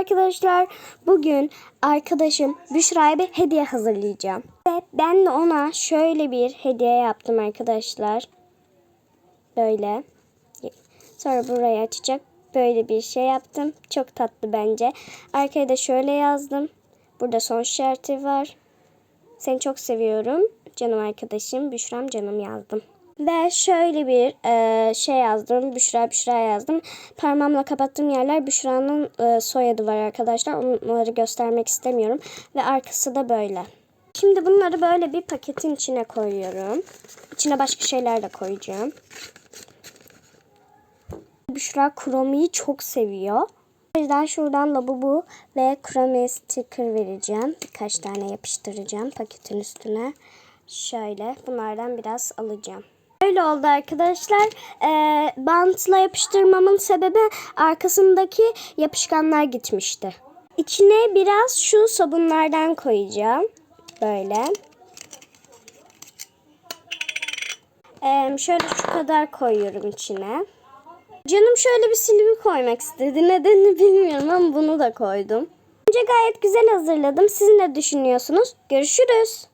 arkadaşlar. Bugün arkadaşım Büşra'ya bir hediye hazırlayacağım. Ve ben de ona şöyle bir hediye yaptım arkadaşlar. Böyle. Sonra burayı açacak. Böyle bir şey yaptım. Çok tatlı bence. Arkaya da şöyle yazdım. Burada son işareti var. Seni çok seviyorum. Canım arkadaşım Büşra'm canım yazdım. Ve şöyle bir e, şey yazdım. Büşra Büşra yazdım. Parmağımla kapattığım yerler Büşra'nın e, soyadı var arkadaşlar. Onları göstermek istemiyorum. Ve arkası da böyle. Şimdi bunları böyle bir paketin içine koyuyorum. İçine başka şeyler de koyacağım. Büşra kromiyi çok seviyor. O yüzden şuradan labubu ve kromi sticker vereceğim. Birkaç tane yapıştıracağım paketin üstüne. Şöyle bunlardan biraz alacağım. Öyle oldu arkadaşlar. Ee, bantla yapıştırmamın sebebi arkasındaki yapışkanlar gitmişti. İçine biraz şu sabunlardan koyacağım. Böyle. Ee, şöyle şu kadar koyuyorum içine. Canım şöyle bir silgi koymak istedi. Nedenini bilmiyorum ama bunu da koydum. Bence gayet güzel hazırladım. Siz ne düşünüyorsunuz? Görüşürüz.